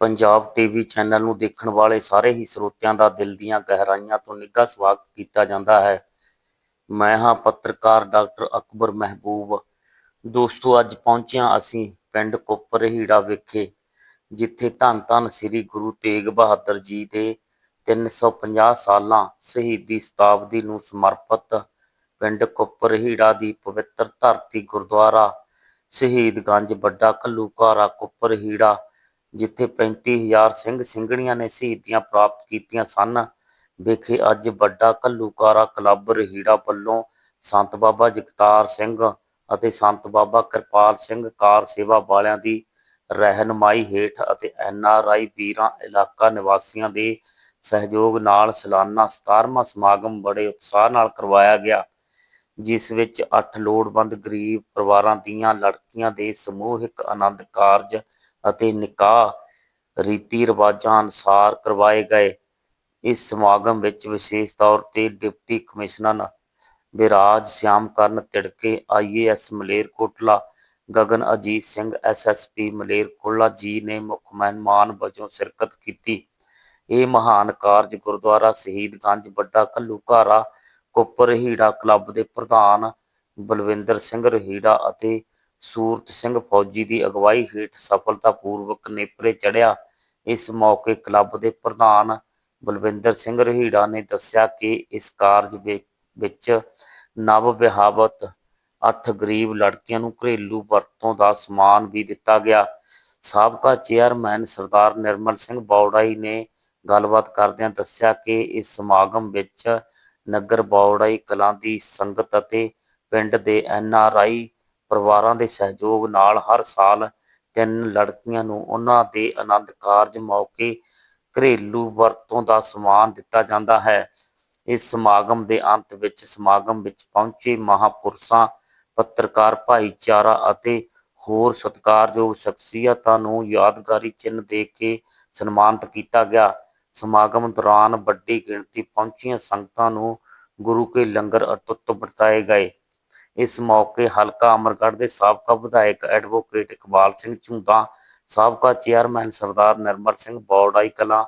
Punjab TV channel ਨੂੰ ਦੇਖਣ ਵਾਲੇ ਸਾਰੇ ਹੀ ਸਰੋਤਿਆਂ ਦਾ ਦਿਲ ਦੀਆਂ ਗਹਿਰਾਈਆਂ ਤੋਂ ਨਿੱਘਾ ਸਵਾਗਤ ਕੀਤਾ ਜਾਂਦਾ ਹੈ। ਮੈਂ ਹਾਂ ਪੱਤਰਕਾਰ ਡਾਕਟਰ ਅਕਬਰ ਮਹਿਬੂਬ। ਦੋਸਤੋ, ਅੱਜ ਪਹੁੰਚਿਆ ਅਸੀਂ ਪਿੰਡ ਕੁੱਪਰਹੀੜਾ ਵਿਖੇ, ਜਿੱਥੇ ਧੰਨ ਧੰਨ ਸ੍ਰੀ ਗੁਰੂ ਤੇਗ ਬਹਾਦਰ ਜੀ ਦੇ 350 ਸਾਲਾਂ ਸ਼ਹੀਦੀ ਸ਼ਤਾਬਦੀ ਨੂੰ ਸਮਰਪਿਤ ਪਿੰਡ ਕੁੱਪਰਹੀੜਾ ਦੀ ਪਵਿੱਤਰ ਧਰਤੀ ਗੁਰਦੁਆਰਾ ਸ਼ਹੀਦਗੰਜ ਵੱਡਾ ਘੱਲੂਘਾਰਾ ਕੁੱਪਰਹੀੜਾ ਜਿੱਥੇ 35000 ਸਿੰਘ ਸਿੰਘਣੀਆਂ ਨੇ ਸ਼ਹੀਦੀਆਂ ਪ੍ਰਾਪਤ ਕੀਤੀਆਂ ਸਨ। ਵਿਖੇ ਅੱਜ ਵੱਡਾ ਘੱਲੂਘਾਰਾ ਕਲੱਬ ਰਹੀੜਾ ਵੱਲੋਂ ਸੰਤ ਬਾਬਾ ਜਗਤਾਰ ਸਿੰਘ ਅਤੇ ਸੰਤ ਬਾਬਾ ਕਿਰਪਾਲ ਸਿੰਘ ਕਾਰ ਸੇਵਾ ਵਾਲਿਆਂ ਦੀ ਰਹਿਨਮਾਈ ਹੇਠ ਅਤੇ ਐਨ ਆਰ ਆਈ ਵੀਰਾਂ ਇਲਾਕਾ ਨਿਵਾਸੀਆਂ ਦੇ ਸਹਿਯੋਗ ਨਾਲ ਸਾਲਾਨਾ 17ਵਾਂ ਸਮਾਗਮ ਬੜੇ ਉਤਸ਼ਾਹ ਨਾਲ ਕਰਵਾਇਆ ਗਿਆ, ਜਿਸ ਵਿੱਚ 8 ਲੋੜਵੰਦ ਗਰੀਬ ਪਰਿਵਾਰਾਂ ਦੀਆਂ ਲੜਕੀਆਂ ਦੇ ਸਮੂਹਿਕ ਆਨੰਦ ਕਾਰਜ ਅਤੇ ਨਿਕਾਹ ਰੀਤੀ ਰਿਵਾਜਾਂ ਅਨੁਸਾਰ ਕਰਵਾਏ ਗਏ। ਇਸ ਸਮਾਗਮ ਵਿੱਚ ਵਿਸ਼ੇਸ਼ ਤੌਰ ਤੇ deputy commissioner Viraj Shyamkaran Tidke IAS Malerkotla, Gagan Ajit Singh SSP Malerkotla ji ਨੇ ਮੁੱਖ ਮਹਿਮਾਨ ਵਜੋਂ ਸ਼ਿਰਕਤ ਕੀਤੀ। ਇਹ ਮਹਾਨ ਕਾਰਜ ਗੁਰਦੁਆਰਾ ਸ਼ਹੀਦਗੰਜ ਵੱਡਾ ਘੱਲੂਘਾਰਾ, ਕੁੱਪਰ ਹੀੜਾ ਕਲੱਬ ਦੇ ਪ੍ਰਧਾਨ ਬਲਵਿੰਦਰ ਸਿੰਘ ਰਹੀੜਾ ਅਤੇ ਸੂਰਤ ਸਿੰਘ ਫੌਜੀ ਦੀ ਅਗਵਾਈ ਹੇਠ ਸਫਲਤਾਪੂਰਵਕ ਨੇਪਰੇ ਚੜ੍ਹਿਆ। ਇਸ ਮੌਕੇ ਕਲੱਬ ਦੇ ਪ੍ਰਧਾਨ ਬਲਵਿੰਦਰ ਸਿੰਘ ਰਹੀੜਾ ਨੇ ਦੱਸਿਆ ਕਿ ਇਸ ਕਾਰਜ ਵਿੱਚ ਨਵ ਵਿਆਹਵਤ ਅੱਠ ਗਰੀਬ ਲੜਕੀਆਂ ਨੂੰ ਘਰੇਲੂ ਵਰਤੋਂ ਦਾ ਸਮਾਨ ਵੀ ਦਿੱਤਾ ਗਿਆ। ਸਾਬਕਾ ਚੇਅਰਮੈਨ ਸਰਦਾਰ ਨਿਰਮਲ ਸਿੰਘ ਬੌੜਾਈ ਨੇ ਗੱਲਬਾਤ ਕਰਦਿਆਂ ਦੱਸਿਆ ਕਿ ਇਸ ਸਮਾਗਮ ਵਿੱਚ ਨਗਰ ਬੌੜਾਈ ਕਲਾਂ ਦੀ ਸੰਗਤ ਅਤੇ ਪਿੰਡ ਦੇ ਐਨ ਆਰ ਆਈ ਪਰਿਵਾਰਾਂ ਦੇ ਸਹਿਯੋਗ ਨਾਲ ਹਰ ਸਾਲ ਤਿੰਨ ਲੜਕੀਆਂ ਨੂੰ ਉਹਨਾਂ ਦੇ ਆਨੰਦ ਕਾਰਜ ਮੌਕੇ ਘਰੇਲੂ ਵਰਤੋਂ ਦਾ ਸਮਾਨ ਦਿੱਤਾ ਜਾਂਦਾ ਹੈ। ਇਸ ਸਮਾਗਮ ਦੇ ਅੰਤ ਵਿੱਚ ਸਮਾਗਮ ਵਿੱਚ ਪਹੁੰਚੇ ਮਹਾਪੁਰਸ਼ਾਂ, ਪੱਤਰਕਾਰ ਭਾਈਚਾਰਾ ਅਤੇ ਹੋਰ ਸਤਿਕਾਰਯੋਗ ਸ਼ਖਸੀਅਤਾਂ ਨੂੰ ਯਾਦਗਾਰੀ ਚਿੰਨ੍ਹ ਦੇ ਕੇ ਸਨਮਾਨਿਤ ਕੀਤਾ ਗਿਆ। ਸਮਾਗਮ ਦੌਰਾਨ ਵੱਡੀ ਗਿਣਤੀ ਪਹੁੰਚੀਆਂ ਸੰਗਤਾਂ ਨੂੰ ਗੁਰੂ ਕੇ ਲੰਗਰ ਅਟੁੱਟ ਵਰਤਾਏ ਗਏ। ਇਸ ਮੌਕੇ ਹਲਕਾ ਅਮਰਗੜ੍ਹ ਦੇ ਸਾਬਕਾ ਵਿਧਾਇਕ ਐਡਵੋਕੇਟ ਇਕਬਾਲ ਸਿੰਘ ਝੁੰਦਾ ਸਾਬਕਾ ਚੇਅਰਮੈਨ ਸਰਦਾਰ ਨਿਰਮਲ ਸਿੰਘ ਬੌੜਾਈ ਕਲਾਂ,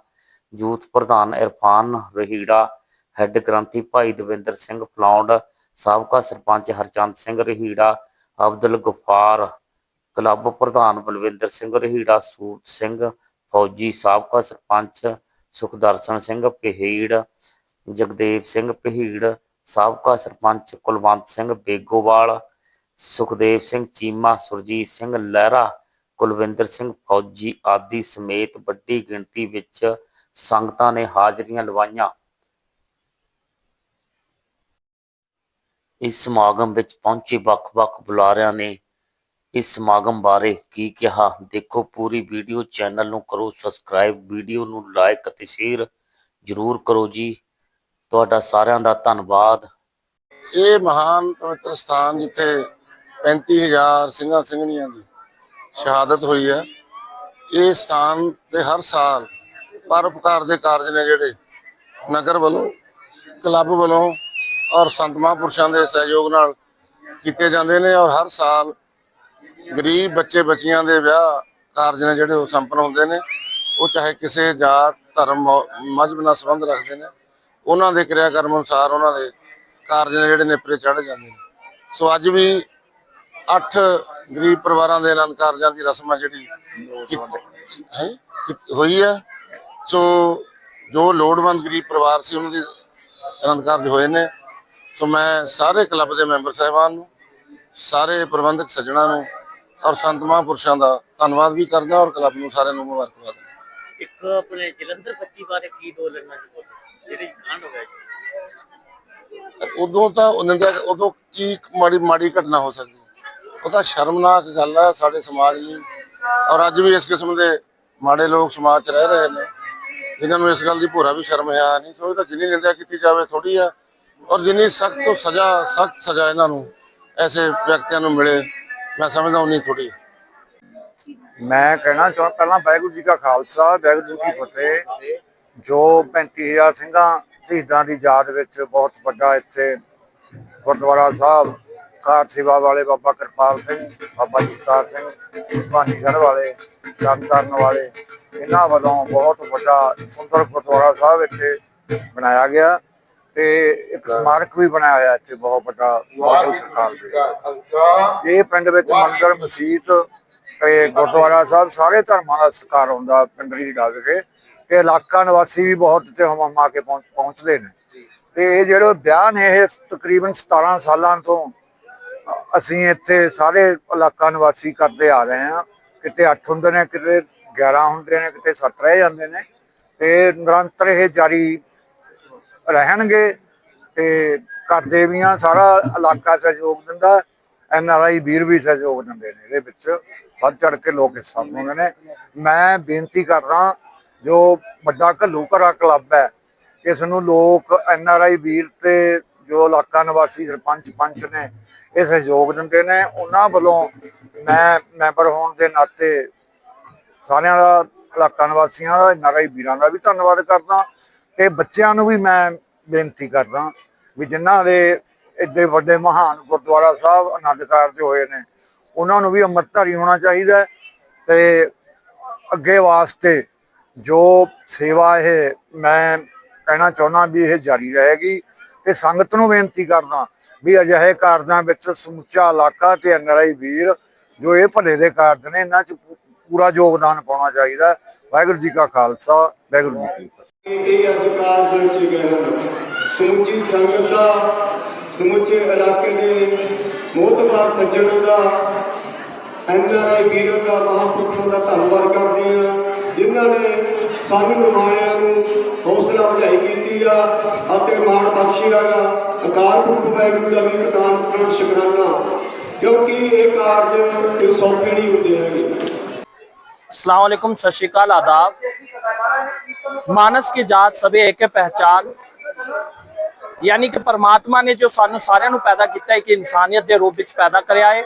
ਯੂਥ ਪ੍ਰਧਾਨ ਇਰਫਾਨ ਰਹੀੜਾ, ਹੈੱਡ ਗ੍ਰੰਥੀ ਭਾਈ ਦਵਿੰਦਰ ਸਿੰਘ ਫਲੌਂਡ, ਸਾਬਕਾ ਸਰਪੰਚ ਹਰਚੰਦ ਸਿੰਘ ਰਹੀੜਾ, ਅਬਦੁਲ ਗਫਾਰ, ਕਲੱਬ ਪ੍ਰਧਾਨ ਬਲਵਿੰਦਰ ਸਿੰਘ ਰਹੀੜਾ, ਸੂਰਤ ਸਿੰਘ ਫੌਜੀ, ਸਾਬਕਾ ਸਰਪੰਚ ਸੁਖਦਰਸ਼ਨ ਸਿੰਘ ਪਹੀੜ ਜਗਦੇਵ ਸਿੰਘ ਪਹੀੜ ਸਾਬਕਾ ਸਰਪੰਚ ਕੁਲਵੰਤ ਸਿੰਘ ਬੇਗੋਵਾਲ, ਸੁਖਦੇਵ ਸਿੰਘ ਚੀਮਾ, ਸੁਰਜੀਤ ਸਿੰਘ ਲਹਿਰਾ, ਕੁਲਵਿੰਦਰ ਸਿੰਘ ਫੌਜੀ ਆਦਿ ਸਮੇਤ ਵੱਡੀ ਗਿਣਤੀ ਵਿੱਚ ਸੰਗਤਾਂ ਨੇ ਹਾਜ਼ਰੀਆਂ ਲਵਾਈਆਂ। ਇਸ ਸਮਾਗਮ ਵਿੱਚ ਪਹੁੰਚੇ ਵੱਖ-ਵੱਖ ਬੁਲਾਰਿਆਂ ਨੇ ਇਸ ਸਮਾਗਮ ਬਾਰੇ ਕੀ ਕਿਹਾ, ਦੇਖੋ ਪੂਰੀ ਵੀਡੀਓ ਚੈਨਲ ਨੂੰ ਕਰੋ ਸਬਸਕ੍ਰਾਈਬ, ਵੀਡੀਓ ਨੂੰ ਲਾਈਕ ਅਤੇ ਸ਼ੇਅਰ ਜਰੂਰ ਕਰੋ ਜੀ। ਤੁਹਾਡਾ ਸਾਰਿਆਂ ਦਾ ਧੰਨਵਾਦ। ਇਹ ਮਹਾਨ ਪਵਿੱਤਰ ਸਥਾਨ ਜਿੱਥੇ 35000 ਸਿੰਘਾਂ ਸਿੰਘਣੀਆਂ ਦੀ ਸ਼ਹਾਦਤ ਹੋਈ ਹੈ, ਇਹ ਸਥਾਨ ਤੇ ਹਰ ਸਾਲ ਪਰਉਪਕਾਰ ਦੇ ਕਾਰਜ ਨੇ ਜਿਹੜੇ ਨਗਰ ਵੱਲੋਂ, ਕਲੱਬ ਵੱਲੋਂ ਔਰ ਸੰਤ ਮਹਾਂਪੁਰਸ਼ਾਂ ਦੇ ਸਹਿਯੋਗ ਨਾਲ ਕੀਤੇ ਜਾਂਦੇ ਨੇ ਔਰ ਹਰ ਸਾਲ ਗਰੀਬ ਬੱਚੇ ਬੱਚੀਆਂ ਦੇ ਵਿਆਹ ਕਾਰਜ ਨੇ ਜਿਹੜੇ ਉਹ ਸੰਪਨ ਹੁੰਦੇ ਨੇ, ਉਹ ਚਾਹੇ ਕਿਸੇ ਜਾਤ, ਧਰਮ ਮਜ਼ਹਬ ਨਾਲ ਸੰਬੰਧ ਰੱਖਦੇ ਨੇ। ਉਹਨਾਂ ਦੇ ਕਿਰਿਆ ਕਰਮ ਅਨੁਸਾਰ ਉਹਨਾਂ ਦੇ ਕਾਰਜ ਨੇ ਜਿਹੜੇ ਨੇਪਰੇ ਚੜ੍ਹ ਜਾਂਦੇ ਨੇ। ਸੋ ਅੱਜ ਵੀ 8 ਗਰੀਬ ਪਰਿਵਾਰਾਂ ਦੇ ਆਨੰਦ ਕਾਰਜਾਂ ਦੀ ਰਸਮ ਆ ਜਿਹੜੀ ਹੈਂ? ਕੀਤੀ- ਹੋਈ ਹੈ। ਸੋ ਜੋ ਲੋੜਵੰਦ ਗਰੀਬ ਪਰਿਵਾਰ ਸੀ ਉਹਨਾਂ ਦੇ ਆਨੰਦ ਕਾਰਜ ਹੋਏ ਨੇ। ਸੋ ਮੈਂ ਸਾਰੇ ਕਲੱਬ ਦੇ ਮੈਂਬਰ ਸਾਹਿਬਾਨ ਨੂੰ ਸਾਰੇ ਪ੍ਰਬੰਧਕ ਸੱਜਣਾ ਨੂੰ ਔਰ ਸੰਤ ਮਹਾਂਪੁਰਸ਼ਾਂ ਦਾ ਧੰਨਵਾਦ ਵੀ ਕਰਦਾ ਔਰ ਕਲੱਬ ਨੂੰ ਸਾਰਿਆਂ ਨੂੰ ਮੁਬਾਰਕਬਾਦ। ਇੱਕ ਆਪਣੇ ਜਲੰਧਰ 25 ਬਾਰੇ ਕੀ ਬੋਲਣਾ ਜੀ ਜਿਹੜੀ ਕਾਂਡ ਹੋ ਗਿਆ ਉਦੋਂ ਤਾਂ ਉਹਨਾਂ ਦਾ ਉਦੋਂ ਕੀ ਮਾੜੀ ਮਾੜੀ ਘਟਨਾ ਹੋ ਸਕਦੀ। ਉਹ ਤਾਂ ਸ਼ਰਮਨਾਕ ਗੱਲ ਹੈ ਸਾਡੇ ਸਮਾਜ ਲਈ। ਔਰ ਅੱਜ ਵੀ ਇਸ ਕਿਸਮ ਦੇ ਮਾੜੇ ਲੋਕ ਸਮਾਜ 'ਚ ਰਹਿ ਰਹੇ ਨੇ। ਜਿਨ੍ਹਾਂ ਨੂੰ ਇਸ ਗੱਲ ਦੀ ਭੋਰਾ ਵੀ ਸ਼ਰਮ ਹੈ ਨਹੀਂ ਸੋ ਇਹ ਤਾਂ ਜਿੰਨੀ ਨਿੰਦਿਆ ਕੀਤੀ ਜਾਵੇ ਥੋੜੀ ਆ। ਔਰ ਜਿੰਨੀ ਸਖਤ ਤੋਂ ਸਜ਼ਾ ਸਖਤ ਸਜ਼ਾ ਇਹਨਾਂ ਨੂੰ ਐਸੇ ਵਿਅਕਤੀਆਂ ਨੂੰ ਮਿਲੇ ਮੈਂ ਸਮਝਦਾ ਉਨੀ ਥੋੜੀ ਮੈਂ ਕਹਿਣਾ ਚਾਹੁੰਦਾ ਪਹਿਲਾਂ ਵਾਹਿਗੁਰੂ ਜੀ ਕਾ ਖਾਲਸਾ ਵਾਹਿਗੁਰੂ ਜੀ ਕੀ ਫਤਿਹ। ਜੋ 35000 ਸਿੰਘਾਂ ਸ਼ਹੀਦਾਂ ਦੀ ਯਾਦ ਵਿੱਚ ਬਹੁਤ ਵੱਡਾ ਇੱਥੇ ਗੁਰਦੁਆਰਾ ਸਾਹਿਬ, ਕਾਰ ਸੇਵਾ ਵਾਲੇ ਬਾਬਾ ਕਿਰਪਾਲ ਸਿੰਘ, ਬਾਬਾ ਜਗਤਾਰ ਸਿੰਘ, ਭਾਨੀਗੜ੍ਹ ਵਾਲੇ ਤਰਨਤਾਰਨ ਵਾਲੇ, ਇਹਨਾਂ ਵੱਲੋਂ ਬਹੁਤ ਵੱਡਾ ਸੁੰਦਰ ਗੁਰਦੁਆਰਾ ਸਾਹਿਬ ਇੱਥੇ ਬਣਾਇਆ ਗਿਆ ਤੇ ਇੱਕ ਸਮਾਰਕ ਵੀ ਬਣਾਇਆ ਹੋਇਆ ਇੱਥੇ ਬਹੁਤ ਵੱਡਾ ਬਾਦਲ ਸਰਕਾਰ ਦੇ। ਇਹ ਪਿੰਡ ਵਿੱਚ ਮੰਦਰ, ਮਸਜਿਦ ਤੇ ਗੁਰਦੁਆਰਾ ਸਾਹਿਬ ਸਾਰੇ ਧਰਮਾਂ ਦਾ ਸਤਿਕਾਰ ਹੁੰਦਾ ਪਿੰਡ ਦੀ ਗੱਲ ਕੇ ਤੇ ਇਲਾਕਾ ਨਿਵਾਸੀ ਵੀ ਬਹੁਤ ਇੱਥੇ ਹਮ ਆ ਕੇ ਪਹੁੰਚ- ਪਹੁੰਚਦੇ ਨੇ। ਤੇ ਇਹ ਜਿਹੜੇ ਵਿਆਹ ਨੇ, ਇਹ ਤਕਰੀਬਨ 17 ਸਾਲਾਂ ਤੋਂ ਅਸੀਂ ਇੱਥੇ ਸਾਰੇ ਇਲਾਕਾ ਨਿਵਾਸੀ ਕਰਦੇ ਆ ਰਹੇ ਹਾਂ। ਕਿਤੇ 8 ਹੁੰਦੇ ਨੇ, ਕਿਤੇ 11 ਹੁੰਦੇ ਨੇ, ਕਿਤੇ 7 ਰਹਿ ਜਾਂਦੇ ਨੇ। ਤੇ ਨਿਰੰਤਰ ਇਹ ਜਾਰੀ ਰਹਿਣਗੇ ਤੇ ਕਰਦੇ ਵੀ ਆ ਸਾਰਾ ਇਲਾਕਾ ਸਹਿਯੋਗ ਦਿੰਦਾ। ਐਨ ਆਰ ਆਈ ਵੀਰ ਵੀ ਸਹਿਯੋਗ ਦਿੰਦੇ ਨੇ ਇਹਦੇ ਵਿੱਚ। ਵੱਧ ਚੜ ਕੇ ਲੋਕ ਹਿੱਸਾ ਪਾਉਂਦੇ ਨੇ। ਮੈਂ ਬੇਨਤੀ ਕਰਦਾ ਜੋ ਵੱਡਾ ਘੱਲੂਘਰਾ ਕਲੱਬ ਹੈ ਇਸ ਨੂੰ ਲੋਕ ਐਨ ਆਰ ਆਈ ਵੀਰ ਤੇ ਜੋ ਇਲਾਕਾ ਨਿਵਾਸੀ ਸਰਪੰਚ ਪੰਚ ਨੇ ਇਹ ਸਹਿਯੋਗ ਦਿੰਦੇ ਨੇ। ਉਹਨਾਂ ਵੱਲੋਂ ਮੈਂ ਮੈਂਬਰ ਹੋਣ ਦੇ ਨਾਤੇ ਸਾਰਿਆਂ ਦਾ, ਇਲਾਕਾ ਨਿਵਾਸੀਆਂ ਦਾ, ਐਨ ਆਰ ਆਈ ਵੀਰਾਂ ਦਾ ਵੀ ਧੰਨਵਾਦ ਕਰਦਾ ਤੇ ਬੱਚਿਆਂ ਨੂੰ ਵੀ ਮੈਂ ਬੇਨਤੀ ਕਰਦਾ ਵੀ ਜਿਨ੍ਹਾਂ ਦੇ ਇੱਡੇ ਵੱਡੇ ਮਹਾਨ ਗੁਰਦੁਆਰਾ ਸਾਹਿਬ ਆਨੰਦ ਕਾਰਜ ਹੋਏ ਨੇ, ਉਹਨਾਂ ਨੂੰ ਵੀ ਅੰਮ੍ਰਿਤਧਾਰੀ ਹੋਣਾ ਚਾਹੀਦਾ ਹੈ ਤੇ ਅੱਗੇ ਵਾਸਤੇ ਜੋ ਸੇਵਾ ਇਹ ਮੈਂ ਕਹਿਣਾ ਚਾਹੁੰਦਾ ਵੀ ਇਹ ਜਾਰੀ ਰਹੇਗੀ ਤੇ ਸੰਗਤ ਨੂੰ ਬੇਨਤੀ ਕਰਦਾ ਵੀ ਅਜਿਹੇ ਕਾਰਜਾਂ ਵਿੱਚ ਸਮੁੱਚਾ ਇਲਾਕਾ ਤੇ ਐਨਆਰਆਈ ਵੀਰ ਜੋ ਇਹ ਭਲੇ ਦੇ ਕਾਰਜ ਨੇ, ਇਹਨਾਂ 'ਚ ਪੂਰਾ ਯੋਗਦਾਨ ਪਾਉਣਾ ਚਾਹੀਦਾ ਵਾਹਿਗੁਰੂ ਜੀ ਕਾ ਖਾਲਸਾ, ਵਾਹਿਗੁਰੂ ਜੀ ਕੀ ਫਤਿਹ। ਇਹ ਅੱਜ ਕਾਰਜ ਗਏ ਹਨ, ਸਮੁੱਚੀ ਸੰਗਤ ਦਾ, ਸਮੁੱਚੇ ਇਲਾਕੇ ਦੇ ਮੋਹਤਬਾਰ ਸੱਜਣਾਂ ਦਾ ਐਨਆਰਆਈ ਵੀਰਾਂ ਦਾ, ਮਹਾਂਪੁਰਖਾਂ ਦਾ ਧੰਨਵਾਦ ਕਰਦੇ ਹਾਂ ਜਿਨ੍ਹਾਂ ਨੇ ਸਾਨੂੰ ਨਿਮਾਣਿਆਂ ਨੂੰ ਹੌਸਲਾ ਅਫਜ਼ਾਈ ਕੀਤੀ ਆ ਅਤੇ ਮਾਣ ਬਖਸ਼ਿਆ ਆ ਅਕਾਲ ਪੁਰਖ ਵਾਹਿਗੁਰੂ ਦਾ ਵੀ ਕਟਾਨ ਕਟਾਨ ਸ਼ੁਕਰਾਨਾ ਕਿਉਂਕਿ ਇਹ ਕਾਰਜ ਕੋਈ ਸੌਖੇ ਨਹੀਂ ਹੁੰਦੇ ਹੈਗੇ अस्सलाम वालेकुम सत श्रीकाल आदाब मानस की जात सभी एक है पहचान ਯਾਨੀ ਕਿ ਪਰਮਾਤਮਾ ਨੇ ਜੋ ਸਾਨੂੰ ਸਾਰਿਆਂ ਨੂੰ ਪੈਦਾ ਕੀਤਾ ਹੈ ਕਿ ਇਨਸਾਨੀਅਤ ਦੇ ਰੂਪ ਵਿੱਚ ਪੈਦਾ ਕਰਿਆ ਹੈ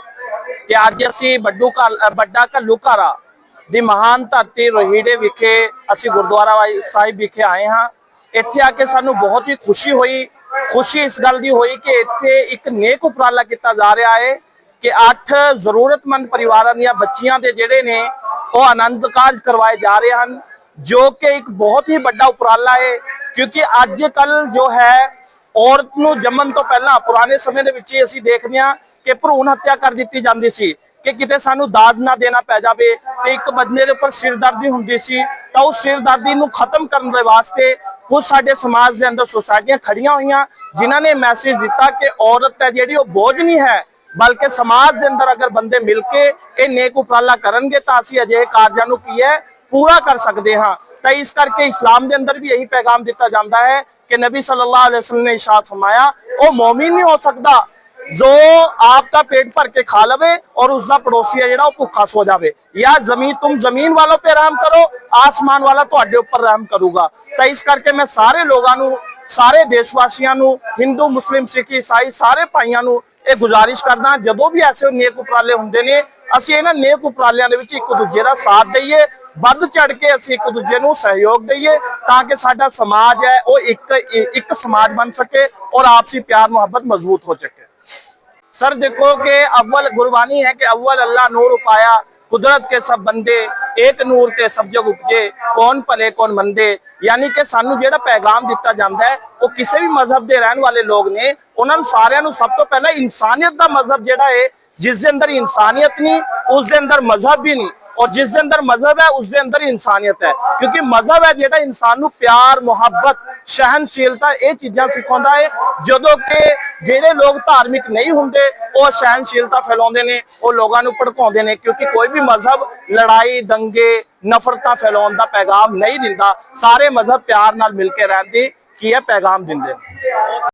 ਤੇ ਅੱਜ ਅਸੀਂ ਵੱਡੂ ਘਰ ਵੱਡਾ ਘੱਲੂ ਘਾਰਾ ਦੀ ਮਹਾਨ ਧਰਤੀ ਰੋਹੀੜੇ ਵਿਖੇ ਅਸੀਂ ਗੁਰਦੁਆਰਾ ਸਾਹਿਬ ਵਿਖੇ ਆਏ ਹਾਂ। ਇੱਥੇ ਆ ਕੇ ਸਾਨੂੰ ਬਹੁਤ ਹੀ ਖੁਸ਼ੀ ਹੋਈ। ਖੁਸ਼ੀ ਇਸ ਗੱਲ ਦੀ ਹੋਈ ਕਿ ਇੱਥੇ ਇੱਕ ਨੇਕ ਉਪਰਾਲਾ ਕੀਤਾ ਜਾ ਰਿਹਾ ਹੈ ਕਿ ਅੱਠ ਜ਼ਰੂਰਤਮੰਦ ਪਰਿਵਾਰਾਂ ਦੀਆਂ ਬੱਚੀਆਂ ਦੇ ਜਿਹੜੇ ਨੇ, ਉਹ ਆਨੰਦ ਕਾਰਜ ਕਰਵਾਏ ਜਾ ਰਹੇ ਹਨ, ਜੋ ਕਿ ਇੱਕ ਬਹੁਤ ਹੀ ਵੱਡਾ ਉਪਰਾਲਾ ਹੈ, ਕਿਉਂਕਿ ਅੱਜ ਕੱਲ ਜੋ ਹੈ, ਔਰਤ ਨੂੰ ਜੰਮਣ ਤੋਂ ਪਹਿਲਾਂ ਪੁਰਾਣੇ ਸਮੇਂ ਦੇ ਵਿੱਚ ਹੀ ਅਸੀਂ ਦੇਖਦੇ ਹਾਂ ਕਿ ਭਰੂਣ ਹੱਤਿਆ ਕਰ ਦਿੱਤੀ ਜਾਂਦੀ ਸੀ। ਕਿ ਕਿਤੇ ਸਾਨੂੰ ਦਾਜ ਨਾ ਦੇਣਾ ਪੈ ਜਾਵੇ ਤੇ ਇੱਕ ਬੰਦੇ ਦੇ ਉੱਪਰ ਸਿਰਦਰਦੀ ਹੁੰਦੀ ਸੀ, ਤਾਂ ਉਸ ਸਿਰਦਰਦੀ ਨੂੰ ਖਤਮ ਕਰਨ ਦੇ ਵਾਸਤੇ ਕੁਝ ਸਾਡੇ ਸਮਾਜ ਦੇ ਅੰਦਰ ਸੁਸਾਇਟੀਆਂ ਖੜੀਆਂ ਹੋਈਆਂ, ਜਿਨ੍ਹਾਂ ਨੇ ਮੈਸੇਜ ਦਿੱਤਾ ਕਿ ਔਰਤ ਹੈ ਜਿਹੜੀ ਉਹ ਬੋਝ ਨਹੀਂ ਹੈ, ਬਲਕਿ ਸਮਾਜ ਦੇ ਅੰਦਰ ਅਗਰ ਬੰਦੇ ਮਿਲ ਕੇ ਇਹ ਨੇਕ ਉਪਰਾਲਾ ਕਰਨਗੇ ਤਾਂ ਅਸੀਂ ਅਜੇ ਕਾਰਜਾਂ ਨੂੰ ਕੀ ਹੈ, ਪੂਰਾ ਕਰ ਸਕਦੇ ਹਾਂ। ਤਾਂ ਇਸ ਕਰਕੇ ਇਸਲਾਮ ਦੇ ਅੰਦਰ ਵੀ ਇਹੀ ਪੈਗਾਮ ਦਿੱਤਾ ਜਾਂਦਾ ਹੈ ਕਿ ਨਬੀ ਸੱਲੱਲਾਹੁ ਅਲੈहि ਵਸੱਲਮ ਨੇ ਇਸ਼ਾਦ ਫਰਮਾਇਆ, ਉਹ ਮੂਮਿਨ ਨਹੀਂ ਹੋ ਸਕਦਾ। ਜੋ ਆਪ ਦਾ ਪੇਟ ਭਰ ਕੇ ਖਾ ਲਵੇ ਔਰ ਉਸ ਦਾ ਪੜੋਸੀ ਹੈ ਜਿਹੜਾ ਉਹ ਭੁੱਖਾ ਸੋ ਜਾਵੇ। ਜਾਂ ਜ਼ਮੀਨ, ਤੁਮ ਜ਼ਮੀਨ ਵਾਲੋਂ ਤੇ ਰਹਿਮ ਕਰੋ, ਆਸਮਾਨ ਵਾਲਾ ਤੁਹਾਡੇ ਉੱਪਰ ਰਹਿਮ ਕਰੂਗਾ। ਤਾਂ ਇਸ ਕਰਕੇ ਮੈਂ ਸਾਰੇ ਲੋਕਾਂ ਨੂੰ, ਸਾਰੇ ਦੇਸ਼ ਵਾਸੀਆਂ ਨੂੰ ਹਿੰਦੂ ਮੁਸਲਿਮ ਸਿੱਖ ਈਸਾਈ ਸਾਰੇ ਭਾਈਆਂ ਨੂੰ ਇਹ ਗੁਜ਼ਾਰਿਸ਼ ਕਰਦਾ ਜਦੋਂ ਵੀ ਐਸੇ ਨੇਕ ਉਪਰਾਲੇ ਹੁੰਦੇ ਨੇ, ਅਸੀਂ ਇਹਨਾਂ ਨੇਕ ਉਪਰਾਲਿਆਂ ਦੇ ਵਿੱਚ ਇੱਕ ਦੂਜੇ ਦਾ ਸਾਥ ਦਈਏ, ਵੱਧ ਚੜ ਕੇ ਅਸੀਂ ਇੱਕ ਦੂਜੇ ਨੂੰ ਸਹਿਯੋਗ ਦਈਏ, ਤਾਂ ਕਿ ਸਾਡਾ ਸਮਾਜ ਹੈ, ਉਹ ਇੱਕ ਇੱਕ ਸਮਾਜ ਬਣ ਸਕੇ ਔਰ ਆਪਸੀ ਪਿਆਰ, ਮੁਹੱਬਤ ਮਜ਼ਬੂਤ ਹੋ ਸਕੇ। सर देखो कि अव्वल गुरबानी है कि अव्वल अल्लाह नूर उपाया ਕੁਦਰਤ ਕੇ ਸਭ ਬੰਦੇ ਇੱਕ ਨੂਰ ਤੇ ਸਭ ਜਗ ਉਪਜੇ ਕੌਣ ਭਲੇ ਕੌਣ ਮੰਦੇ ਯਾਨੀ ਕਿ ਸਾਨੂੰ ਜਿਹੜਾ ਪੈਗਾਮ ਦਿੱਤਾ ਜਾਂਦਾ ਹੈ ਉਹ ਕਿਸੇ ਵੀ ਮਜ਼ਹਬ ਦੇ ਰਹਿਣ ਵਾਲੇ ਲੋਕ ਨੇ ਉਹਨਾਂ ਨੂੰ ਸਾਰਿਆਂ ਨੂੰ ਸਭ ਤੋਂ ਪਹਿਲਾਂ ਇਨਸਾਨੀਅਤ ਦਾ ਮਜ਼ਹਬ ਜਿਹੜਾ ਹੈ ਜਿਸ ਦੇ ਅੰਦਰ ਇਨਸਾਨੀਅਤ ਨਹੀਂ ਉਸ ਦੇ ਅੰਦਰ ਮਜ਼ਹਬ ਵੀ ਨਹੀਂ ਔਰ ਜਿਸ ਦੇ ਅੰਦਰ ਮਜ਼ਹਬ ਹੈ ਉਸ ਦੇ ਅੰਦਰ ਇਨਸਾਨੀਅਤ ਹੈ ਕਿਉਂਕਿ ਮਜ਼ਹਬ ਹੈ ਜਿਹੜਾ ਇਨਸਾਨ ਨੂੰ ਪਿਆਰ ਮੁਹੱਬਤ ਸਹਿਨਸ਼ੀਲਤਾ ਇਹ ਚੀਜ਼ਾਂ ਸਿਖਾਉਂਦਾ ਹੈ ਜਦੋਂ ਕਿ ਜਿਹੜੇ ਲੋਕ ਧਾਰਮਿਕ ਨਹੀਂ ਹੁੰਦੇ ਉਹ ਸਹਿਨਸ਼ੀਲਤਾ ਫੈਲਾਉਂਦੇ ਨੇ ਉਹ ਲੋਕਾਂ ਨੂੰ ਭੜਕਾਉਂਦੇ ਨੇ ਕਿਉਂਕਿ ਕੋਈ ਵੀ ਮਜ਼ਹਬ ਲੜਾਈ ਦੰਗੇ ਨਫ਼ਰਤਾਂ ਫੈਲਾਉਣ ਦਾ ਪੈਗਾਮ ਨਹੀਂ ਦਿੰਦਾ ਸਾਰੇ ਮਜ਼ਹਬ ਪਿਆਰ ਨਾਲ ਮਿਲ ਕੇ ਰਹਿਣ ਦੀ ਕੀ ਹੈ ਪੈਗਾਮ ਦਿੰਦੇ ਨੇ